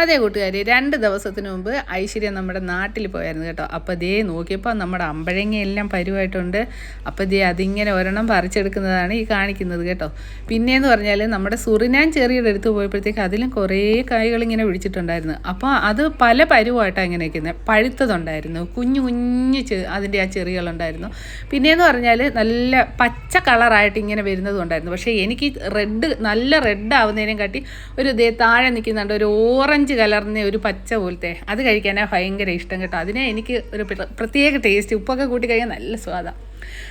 അതെ കൂട്ടുകാരി രണ്ട് ദിവസത്തിന് മുമ്പ് ഐശ്വര്യ നമ്മുടെ നാട്ടിൽ പോയായിരുന്നു കേട്ടോ. അപ്പോൾ ദേ നോക്കിയപ്പോൾ നമ്മുടെ അമ്പഴങ്ങ എല്ലാം പരുവായിട്ടുണ്ട്. അപ്പോൾ ദേ അതിങ്ങനെ ഒരെണ്ണം പറിച്ചെടുക്കുന്നതാണ് ഈ കാണിക്കുന്നത് കേട്ടോ. പിന്നെയെന്ന് പറഞ്ഞാൽ നമ്മുടെ സുറിനാൻ ചെറിയുടെ അടുത്ത് പോയപ്പോഴത്തേക്ക് അതിലും കുറേ കായ്കൾ ഇങ്ങനെ പിടിച്ചിട്ടുണ്ടായിരുന്നു. അപ്പോൾ അത് പല പരുവായിട്ടാണ് ഇങ്ങനെ നിൽക്കുന്നത് പഴുത്തതുണ്ടായിരുന്നു. കുഞ്ഞു കുഞ്ഞു അതിന്റെ ആ ചെറികളുണ്ടായിരുന്നു. പിന്നെയെന്ന് പറഞ്ഞാൽ നല്ല പച്ച കളറായിട്ട് ഇങ്ങനെ വരുന്നതുണ്ടായിരുന്നു. പക്ഷേ എനിക്ക് റെഡ് നല്ല റെഡ് ആവുന്നതിനെ കാട്ടി ഒരു ദേ താഴെ നിൽക്കുന്നുണ്ട്. ഒരു ഓറഞ്ച് കലർന്ന ഒരു പച്ച പോലത്തെ അത് കഴിക്കാനാണ് ഭയങ്കര ഇഷ്ടം കേട്ടോ. അതിനെ എനിക്ക് ഒരു പ്രത്യേക ടേസ്റ്റ് ഉപ്പൊക്കെ കൂട്ടി കഴിക്കാൻ നല്ല സ്വാദാണ്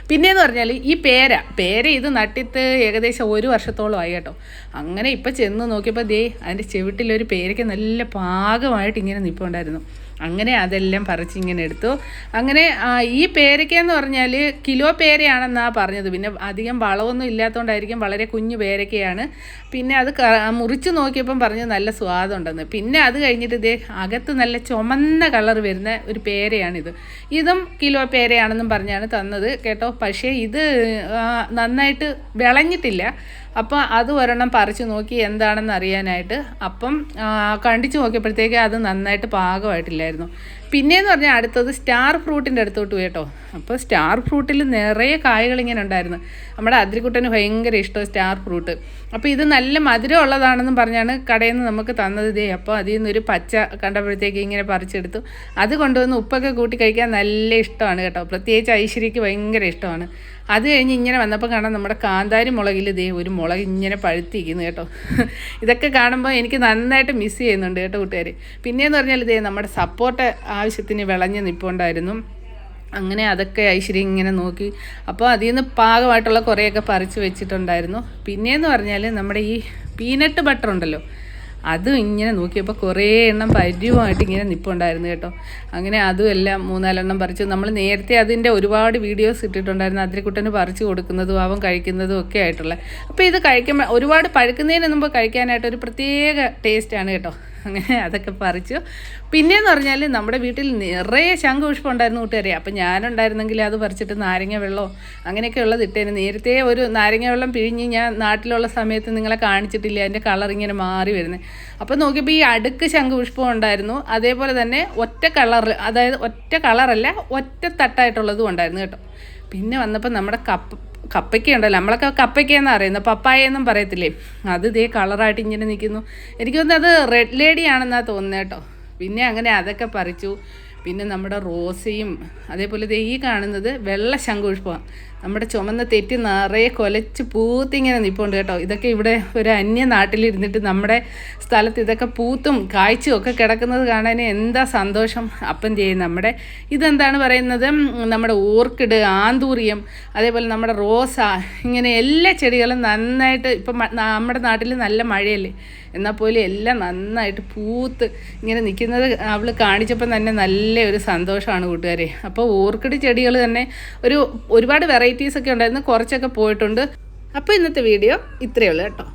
പിന്നെയെന്ന് പറഞ്ഞാൽ ഈ പേര പേര ഇത് നട്ടിട്ട് ഏകദേശം ഒരു വർഷത്തോളം ആയി കേട്ടോ. അങ്ങനെ ഇപ്പം ചെന്ന് നോക്കിയപ്പോൾ ദേ അതിന്റെ ചെവിട്ടിലൊരു പേരയ്ക്ക് നല്ല പാകമായിട്ട് ഇങ്ങനെ നിൽപ്പുണ്ടായിരുന്നു അങ്ങനെ അതെല്ലാം പറിച്ച് ഇങ്ങനെ എടുത്തു. അങ്ങനെ ഈ പേരയ്ക്കെന്ന് പറഞ്ഞാൽ കിലോ പേരയാണെന്നാണ് പറഞ്ഞത്. പിന്നെ അധികം വളമൊന്നും ഇല്ലാത്തതുകൊണ്ടായിരിക്കും വളരെ കുഞ്ഞു പേരയ്ക്കയാണ്. പിന്നെ അത് മുറിച്ച് നോക്കിയപ്പം പറഞ്ഞു നല്ല സ്വാദുണ്ടെന്ന്. പിന്നെ അത് കഴിഞ്ഞിട്ട് ഇതേ അകത്ത് നല്ല ചുമന്ന കളർ വരുന്ന ഒരു പേരയാണിത്. ഇതും കിലോ പേരയാണെന്നും പറഞ്ഞാണ് തന്നത്. കേട്ടോ. പക്ഷേ ഇത് നന്നായിട്ട് വിളഞ്ഞിട്ടില്ല. അപ്പോൾ അത് ഒരെണ്ണം പറിച്ചു നോക്കി എന്താണെന്ന് അറിയാനായിട്ട്. അപ്പം കണ്ടിച്ചു നോക്കിയപ്പോഴത്തേക്ക് അത് നന്നായിട്ട് പാകമായിട്ടില്ലായിരുന്നു. പിന്നെയെന്ന് പറഞ്ഞാൽ അടുത്തത് സ്റ്റാർ ഫ്രൂട്ടിന്റെ അടുത്തോട്ട് കേട്ടോ. അപ്പോൾ സ്റ്റാർ ഫ്രൂട്ടിൽ നിറയെ കായകൾ ഇങ്ങനെ ഉണ്ടായിരുന്നു. നമ്മുടെ അതിരിക്കുട്ടന് ഭയങ്കര ഇഷ്ടം സ്റ്റാർ ഫ്രൂട്ട്. അപ്പോൾ ഇത് നല്ല മധുരം ഉള്ളതാണെന്നും പറഞ്ഞാണ് കടയിൽ നിന്ന് നമുക്ക് തന്നത് ഇതേ. അപ്പോൾ അതിൽ നിന്നൊരു പച്ച കണ്ടപ്പോഴത്തേക്ക് ഇങ്ങനെ പറിച്ചെടുത്തു. അത് കൊണ്ടുവന്ന് ഉപ്പൊക്കെ കൂട്ടി കഴിക്കാൻ നല്ല ഇഷ്ടമാണ് കേട്ടോ. പ്രത്യേകിച്ച് ഐശ്വര്യക്ക് ഭയങ്കര ഇഷ്ടമാണ്. അത് കഴിഞ്ഞ് ഇങ്ങനെ വന്നപ്പോൾ കാണാം നമ്മുടെ കാന്താരി മുളകിൽ ഇതേ ഒരു മുളക് ഇങ്ങനെ പഴുത്തിരിക്കുന്നു കേട്ടോ. ഇതൊക്കെ കാണുമ്പോൾ എനിക്ക് നന്നായിട്ട് മിസ് ചെയ്യുന്നുണ്ട് കേട്ടോ കൂട്ടുകാർ പിന്നെയെന്ന് പറഞ്ഞാൽ ഇതേ നമ്മുടെ സപ്പോർട്ട് ആവശ്യത്തിന് വിളഞ്ഞ് നിൽപ്പുണ്ടായിരുന്നു അങ്ങനെ അതൊക്കെ ഐശ്വര്യം ഇങ്ങനെ നോക്കി. അപ്പോൾ അതിൽ നിന്ന് പാകമായിട്ടുള്ള കുറേയൊക്കെ പറിച്ച് വെച്ചിട്ടുണ്ടായിരുന്നു. പിന്നെയെന്ന് പറഞ്ഞാൽ നമ്മുടെ ഈ പീനട്ട് ബട്ടർ ഉണ്ടല്ലോ. അതും ഇങ്ങനെ നോക്കിയപ്പോൾ കുറേ എണ്ണം പരിവുമായിട്ട് ഇങ്ങനെ നിൽപ്പുണ്ടായിരുന്നു കേട്ടോ. അങ്ങനെ അതും എല്ലാം മൂന്നാലെണ്ണം പറിച്ചു. നമ്മൾ നേരത്തെ അതിന്റെ ഒരുപാട് വീഡിയോസ് ഇട്ടിട്ടുണ്ടായിരുന്നു. അതിരിക്കുട്ടന് പറിച്ചു കൊടുക്കുന്നതും അവൻ കഴിക്കുന്നതും ഒക്കെ ആയിട്ടുള്ള. അപ്പോൾ ഇത് കഴിക്കുമ്പോൾ ഒരുപാട് പഴുക്കുന്നതിന് മുമ്പ് കഴിക്കാനായിട്ട് ഒരു പ്രത്യേക ടേസ്റ്റാണ് കേട്ടോ. അങ്ങനെ അതൊക്കെ പറിച്ചു. പിന്നെയെന്ന് പറഞ്ഞാൽ നമ്മുടെ വീട്ടിൽ നിറയെ ശംഖുപുഷ്പം ഉണ്ടായിരുന്നു കൂട്ടുകാരെ. അപ്പം ഞാനുണ്ടായിരുന്നെങ്കിൽ അത് പറിച്ചിട്ട് നാരങ്ങ വെള്ളമോ അങ്ങനെയൊക്കെ ഉള്ളത് ഇട്ടേന്. നേരത്തെ ഒരു നാരങ്ങ വെള്ളം പിഴിഞ്ഞ് ഞാൻ നാട്ടിലുള്ള സമയത്ത് നിങ്ങളെ കാണിച്ചിട്ടില്ല? അതിന്റെ കളർ ഇങ്ങനെ മാറി വരുന്നത് അപ്പം നോക്കിയപ്പോൾ ഈ അടുക്ക് ശംഖുപുഷ്പം ഉണ്ടായിരുന്നു. അതേപോലെ തന്നെ ഒറ്റ കളർ അതായത് ഒറ്റ കളറല്ല ഒറ്റ തട്ടായിട്ടുള്ളതും ഉണ്ടായിരുന്നു കേട്ടോ. പിന്നെ വന്നപ്പോൾ നമ്മുടെ കപ്പ കപ്പയ്ക്ക ഉണ്ടല്ലോ നമ്മളൊക്കെ കപ്പയ്ക്ക എന്നാ അറിയുന്നത് പപ്പായ എന്നും പറയത്തില്ലേ? അത് ഇതേ കളറായിട്ട് ഇങ്ങനെ നിൽക്കുന്നു. എനിക്ക് തോന്നുന്നത് അത് റെഡ് ലേഡി ആണെന്നാണ് തോന്നുന്നത് കേട്ടോ. പിന്നെ അങ്ങനെ അതൊക്കെ പറിച്ചു. പിന്നെ നമ്മുടെ റോസയും അതേപോലെ ദേ ഈ കാണുന്നത് വെള്ള ശംഖുപുഷ്പമാണ്. നമ്മുടെ ചുമന്ന തെറ്റി നിറയെ കൊലച്ച് പൂത്തിങ്ങനെ നിൽപ്പുണ്ട് കേട്ടോ. ഇതൊക്കെ ഇവിടെ ഒരു അന്യ നാട്ടിലിരുന്നിട്ട് നമ്മുടെ സ്ഥലത്ത് ഇതൊക്കെ പൂത്തും കായ്ച്ചും ഒക്കെ കിടക്കുന്നത് കാണാൻ എന്താ സന്തോഷം. അപ്പം ചെയ്യും നമ്മുടെ ഇതെന്താണ് പറയുന്നത്? നമ്മുടെ ഓർക്കിഡ് ആന്തൂറിയം അതേപോലെ നമ്മുടെ റോസ ഇങ്ങനെ എല്ലാ ചെടികളും നന്നായിട്ട് ഇപ്പം നമ്മുടെ നാട്ടിൽ നല്ല മഴയല്ലേ? എന്നാൽ പോലും എല്ലാം നന്നായിട്ട് പൂത്ത് ഇങ്ങനെ നിൽക്കുന്നത് അവൾ കാണിച്ചപ്പോൾ തന്നെ നല്ല ഒരു സന്തോഷമാണ് കൂട്ടുകാരെ. അപ്പോൾ ഓർക്കിഡ് ചെടികൾ തന്നെ ഒരു ഒരുപാട് വെറൈറ്റീസ് ഒക്കെ ഉണ്ടായിരുന്നു. കുറച്ചൊക്കെ പോയിട്ടുണ്ട്. അപ്പോൾ ഇന്നത്തെ വീഡിയോ ഇത്രയേ ഉള്ളൂ കേട്ടോ.